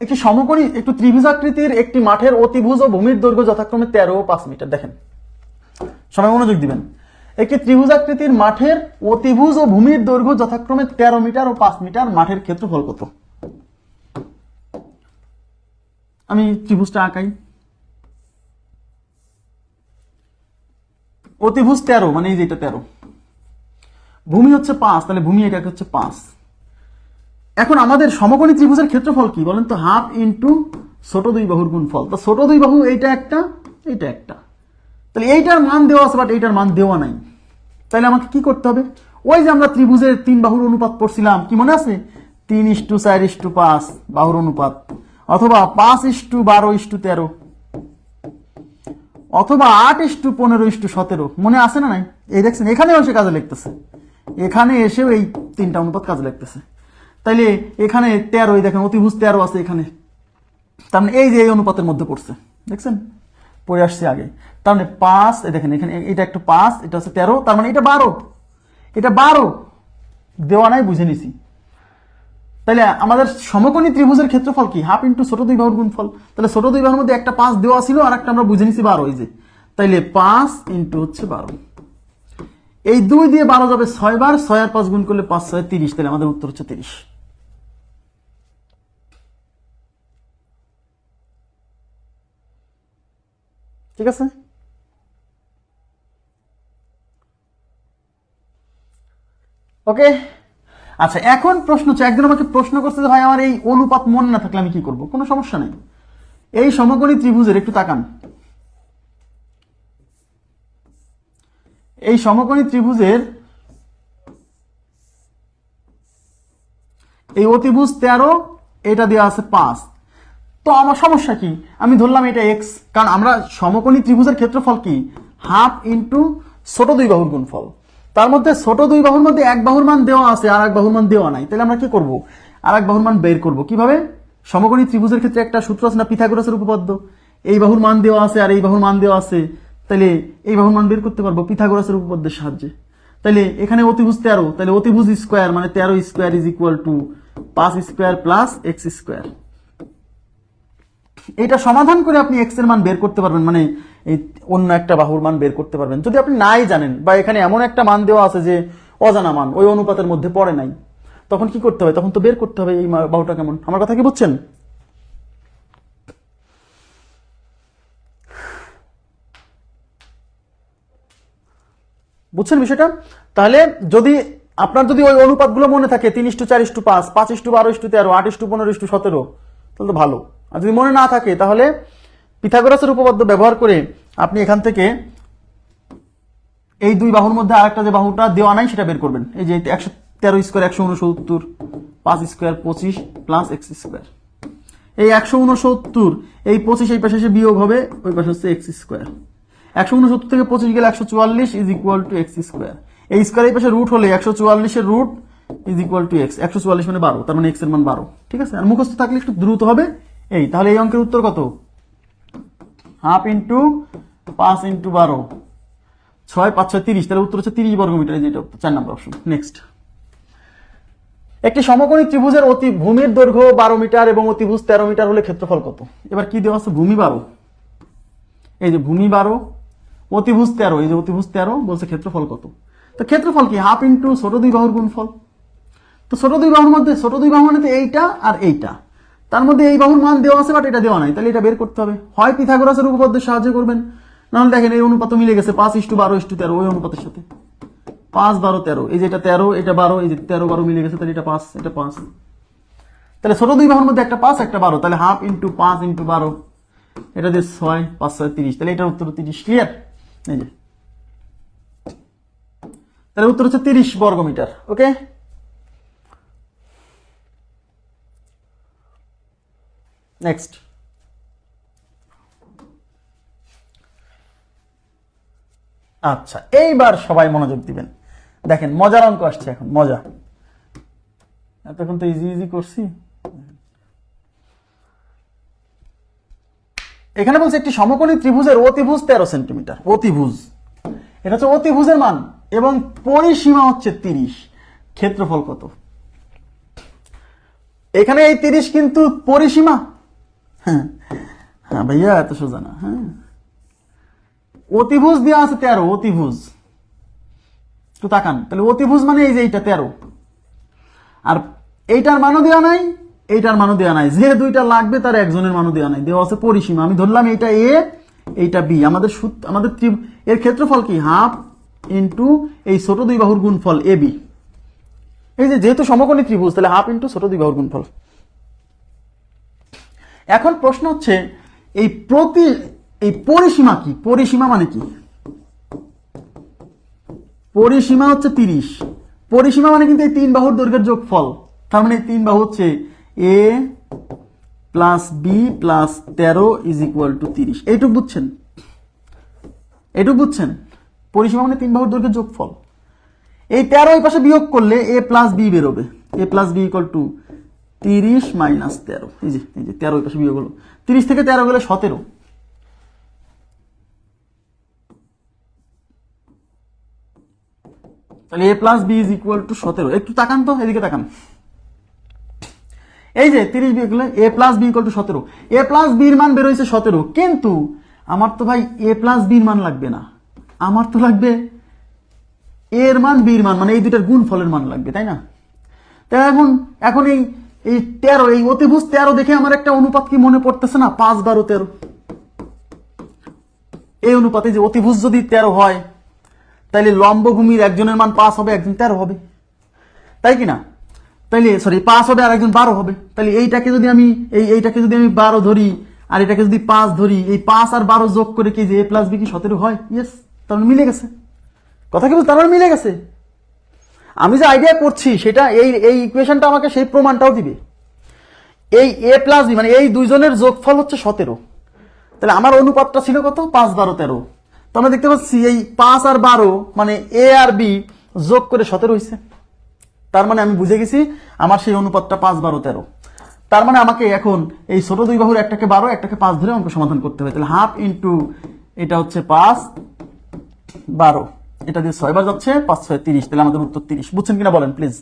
একটি সমকোণী, একটু ত্রিভুজাকৃতির একটি মাঠের অতিভুজ ও ভূমির দৈর্ঘ্য যথাক্রমে তেরো ও পাঁচ মিটার। দেখেন। সবাই মনোযোগ দিবেন। একটি ত্রিভুজাকৃতির মাঠের অতিভুজ ও ভূমির দৈর্ঘ্য যথাক্রমে তেরো মিটার ও পাঁচ মিটার মাঠের ক্ষেত্রফল কত? আমি ত্রিভুজটা আঁকাই। অতিভুজ তেরো মানে এই যে এটা তেরো। ভূমি হচ্ছে পাঁচ, তাহলে ভূমি এটা হচ্ছে পাঁচ। এখন আমাদের সমকোণী ত্রিভুজের ক্ষেত্রফল কি বলেন তো? হাফ ইন্টু ছোট দুই বাহুর গুণফল। তো ছোট দুই বাহু, এইটা একটা এইটা একটা। তাহলে এইটার মান দেওয়া আছে বাট এইটার মান দেওয়া নাই। তাহলে আমাকে কি করতে হবে? ওই যে আমরা ত্রিভুজের তিন বাহুর অনুপাত পড়ছিলাম, কি মনে আছে? তিন ইস্টু চার ইস্টু পাঁচ বাহুর অনুপাত। অথবা পাঁচ ইস্টু বারো ইস্টু তেরো। অথবা আট ইস্টু পনেরো ইস্টু সতেরো। মনে আছে না নাই? এই দেখছেন, এখানেও এসে কাজে লিখতেছে। এখানে এসেও এই তিনটা অনুপাত কাজে লিখতেছে। তাইলে এখানে তেরোই দেখেন অতিভুজ তেরো আছে এখানে। তার মানে এই যে এই অনুপাতের মধ্যে পড়ছে, দেখছেন? পড়ে আসছে আগে। তার মানে পাঁচ দেখেন, এখানে এটা একটা পাঁচ, এটা হচ্ছে তেরো, তার মানে এটা বারো। এটা বারো। দেওয়া নাই, বুঝে নিছি। তাহলে আমাদের সমকোণী ত্রিভুজের ক্ষেত্রফল কি? হাফ ইন্টু ছোট দুই বাহুর গুণফল। তাহলে ছোট দুই বাহুর মধ্যে একটা পাঁচ দেওয়া ছিল আর একটা আমরা বুঝে নিছি বারো, এই যে। তাইলে পাঁচ ইন্টু হচ্ছে বারো। এই দুই দিয়ে বারো যাবে ছয় বার ছয় আর পাঁচ গুণ করলে পাঁচ, ছয়, তিরিশ তাহলে আমাদের উত্তর হচ্ছে তিরিশ। ঠিক আছে? ওকে আচ্ছা এখন প্রশ্ন হচ্ছে, একজন আমাকে প্রশ্ন করছে যে, ভাই, আমার এই অনুপাত মনে না থাকলে আমি কি করব? কোনো সমস্যা নেই। এই সমকোণী ত্রিভুজের একটু তাকান। এই সমকোণী ত্রিভুজের এই অতিভুজ তেরো, এটা দেওয়া আছে পাঁচ। তো আমার সমস্যা কি? আমি ধরলাম এটা এক্স কারণ আমরা সমকোণী ত্রিভুজের ক্ষেত্রফল কি? হাফ ইন্টু ছোট দুই বাহুর গুণফল। তার মধ্যে ছোট দুই বাহুর মধ্যে এক বাহুর মান দেওয়া আছে আর এক বাহুর মান দেওয়া নাই। তাহলে আমরা কি করব? আর এক বাহুর মান বের করব। কীভাবে? সমকোণী ত্রিভুজের ক্ষেত্রে একটা সূত্র আছে না, পিথাগোরাসের উপপাদ্য? এই বাহুর মান দেওয়া আছে আর এই বাহুর মান দেওয়া আছে। তাহলে এই বাহুর মান বের করতে পারব পিথাগোরাসের উপপাদ্যের সাহায্যে। তাহলে এখানে অতিভুজ তেরো, তাহলে অতিভুজ স্কোয়ার মানে তেরো স্কোয়ার ইজ ইকুয়াল টু পাঁচ স্কোয়ার প্লাস এক্স স্কোয়ার এটা সমাধান করে আপনি এক্সের মান বের করতে পারবেন মানে এই অন্য একটা বাহুর মান বের করতে পারবেন। যদি আপনি নাই জানেন, বা এখানে এমন একটা মান দেওয়া আছে যে অজানা মান, ওই অনুপাতের মধ্যে পড়ে নাই, তখন কি করতে হবে? তখন তো বের করতে হবে এই বাহুটা কেমন? আমার কথা কি বুঝছেন? বুঝছেন বিষয়টা? তাহলে যদি আপনার যদি ওই অনুপাতগুলো মনে থাকে, তিন ইস্টু চার ইস্টু পাঁচ পাঁচ ইস্টু বারো ইস্টু তেরো, আট ইস্টু পনেরো ইস্টু সতেরো, তাহলে তো ভালো। আর যদি মনে না থাকে, তাহলে পিথাগোরাসের উপপাদ্য ব্যবহার করে আপনি এখান থেকে এই দুই বাহুর মধ্যে আরেকটা যে বাহুটা দেওয়া নাই, সেটা বের করবেন। এই যে একশো তেরো স্কোয়ার, একশো উনসত্তর পাঁচ স্কোয়ার, পঁচিশ প্লাস এক্স স্কোয়ার এই একশো উনসত্তর এই পঁচিশ এই পাশে এসে বিয়োগ হবে, ওই পাশে হচ্ছে এক্স স্কোয়ার একশো উনসত্তর থেকে পঁচিশ গেলে একশো চুয়াল্লিশ is equal to X square এই স্কোয়ার এই পাশে রুট হলে একশো চুয়াল্লিশের root is equal to X একশো চুয়াল্লিশ মানে বারো, তার মানে এক্সের মান বারো। ঠিক আছে? আর মুখস্থ থাকলে একটু দ্রুত হবে এই, তাহলে এই অঙ্কের উত্তর কত? হাফ ইন্টু পাঁচ ইন্টু বারো। ছয়, পাঁচ, ছয়, তিরিশ। তাহলে উত্তর হচ্ছে তিরিশ বর্গমিটার। যেটা চার নম্বর অপশন। নেক্সট একটি সমকোণী ত্রিভুজের অতি ভূমির দৈর্ঘ্য বারো মিটার এবং অতিভুজ তেরো মিটার হলে ক্ষেত্রফল কত? এবার কি দেওয়া আছে? ভূমি বারো। এই যে ভূমি বারো, অতিভুজ তেরো। এই যে অতিভুজ তেরো বলছে ক্ষেত্রফল কত? তো ক্ষেত্রফল কি? হাফ ইন্টু ছোট দুই বাহুর গুণফল। তো ছোট দুই বাহুর মধ্যে, ছোট দুই বাহু মানে এইটা আর এইটা। তার মধ্যে এই বাহুর মান দেওয়া আছে বাট এটা দেওয়া নাই। তাহলে এটা বের করতে হবে। হয় পিথাগোরাসের উপপাদ্যের সাহায্য করবেন, নাহলে দেখেন এই অনুপাত মিলে গেছে পাঁচ ইস্টু বারো ইস্টু তেরো, ওই অনুপাতের সাথে। পাঁচ বারো তেরো, এই যে এটা তেরো, এটা বারো, এই যে তেরো বারো মিলে গেছে, তাহলে এটা পাঁচ এটা পাঁচ। তাহলে ছোট দুই বাহুর মধ্যে একটা পাঁচ, একটা বারো, তাহলে হাফ ইন্টু পাঁচ ইন্টু বারো, এটা দিয়ে ছয়, পাঁচ ছয়, তিরিশ। তাহলে এটার উত্তর তিরিশ, ক্লিয়ার? এই যে। তাহলে উত্তর হচ্ছে তিরিশ বর্গ মিটার ওকে? নেক্সট আচ্ছা এইবার সবাই মনোযোগ দিবেন। দেখেন, মজার অঙ্ক আসছে এখন, মজা। এতক্ষণ তো ইজি ইজি করছি। এখানে বলছে একটি সমকোণী ত্রিভুজের অতিভুজ তেরো সেন্টিমিটার, অতিভুজ। এটা হচ্ছে অতিভুজের মান, এবং পরিসীমা হচ্ছে তিরিশ। ক্ষেত্রফল কত? এখানে এই তিরিশ কিন্তু পরিসীমা হ্যাঁ। হ্যাঁ ভাইয়া, এত সোজা না হ্যাঁ। অতিভুজ দেওয়া আছে তেরো, অতিভুজ। একটু তাকান, তাহলে অতিভুজ মানে এই যে এইটা তেরো। আর এইটার মানও দেওয়া নাই, এইটার মানও দেওয়া নাই। যে দুইটা লাগবে, তার একজনের মানও দেওয়া নাই। দেওয়া আছে পরিসীমা। আমি ধরলাম এইটা এ, এইটা বি। আমাদের আমাদের এর ক্ষেত্রফল কি? হাফ ইন্টু এই ছোট দুই বাহুর গুণফল এ বি। এই যে যেহেতু সমকোণী ত্রিভুজ, তাহলে হাফ ইন্টু ছোট দুই বাহুর গুণফল। এখন প্রশ্ন হচ্ছে, এই প্রতি, এই পরিসীমা কি? পরিসীমা মানে কি? পরিসীমা হচ্ছে তিরিশ। পরিসীমা মানে কিন্তু এই তিন বাহুর দৈর্ঘ্যের যোগফল। তার মানে তিন বাহু হচ্ছে এ প্লাস বি প্লাস তেরো ইজ ইকুয়াল টু তিরিশ। এইটুক বুঝছেন? এইটুক বুঝছেন? পরিসীমা মানে তিন বাহুর দৈর্ঘ্যের যোগফল। এই তেরো এই পাশে বিয়োগ করলে এ প্লাস বি বেরোবে। A plus B equal to তিরিশ মাইনাস তেরো। এই যে এই যে তেরো পাশে বিয়োগ হলো তিরিশ থেকে তেরো গেলে সতেরো। তাহলে A plus B is equal to সতেরো। একটু তাকান তো, এদিকে তাকান। এই যে, তিরিশ বিয়োগ করলে A plus B equal to সতেরো। এ প্লাস বির মান বেরোইছে সতেরো। কিন্তু আমার তো ভাই এ প্লাস বির মান লাগবে না। আমার তো লাগবে এর মান বির মান মানে এই দুটার গুণ ফলের মান লাগবে, তাই না? তাই এখন এখন এই এই তেরো, এই অতিভুজ তেরো দেখে আমার একটা অনুপাত কি মনে পড়তেছে না? পাঁচ বারো তেরো। এই অনুপাতে যে অতিভুজ যদি তেরো হয়, তাইলে লম্বভূমির একজনের মান পাঁচ হবে, একজন তেরো হবে। তাই কি না? তাইলে সরি পাঁচ হবে আর একজন বারো হবে। তাহলে এইটাকে যদি আমি, এই এইটাকে যদি আমি বারো ধরি, আর এটাকে যদি পাঁচ ধরি, এই পাঁচ আর বারো যোগ করে কি যে এ প্লাস বি কি সতেরো হয়? ইয়েস তার মিলে গেছে। কথা কি বলছি? তার মিলে গেছে। আমি যে আইডিয়া করছি, সেটা এই এই ইকুয়েশনটা আমাকে সেই প্রমাণটাও দিবে। এই এ প্লাস বি মানে এই দুইজনের যোগফল হচ্ছে সতেরো। তাহলে আমার অনুপাতটা ছিল কত? পাঁচ বারো তেরো। তো আমরা দেখতে পাচ্ছি, এই পাঁচ আর বারো মানে এ আর বি যোগ করে সতেরো হয়েছে। তার মানে আমি বুঝে গেছি, আমার সেই অনুপাতটা পাঁচ বারো তেরো। তার মানে আমাকে এখন এই ছোট দুই বাহুর একটাকে বারো, একটাকে পাঁচ ধরে অঙ্ক সমাধান করতে হবে। তাহলে হাফ ইন্টু এটা হচ্ছে পাঁচ বারো। এটা দিয়ে ছয়বার যাচ্ছে, পাঁচ ছয় তিরিশ। তাহলে আমাদের উত্তর তিরিশ। বুঝছেন কিনা বলেন প্লিজ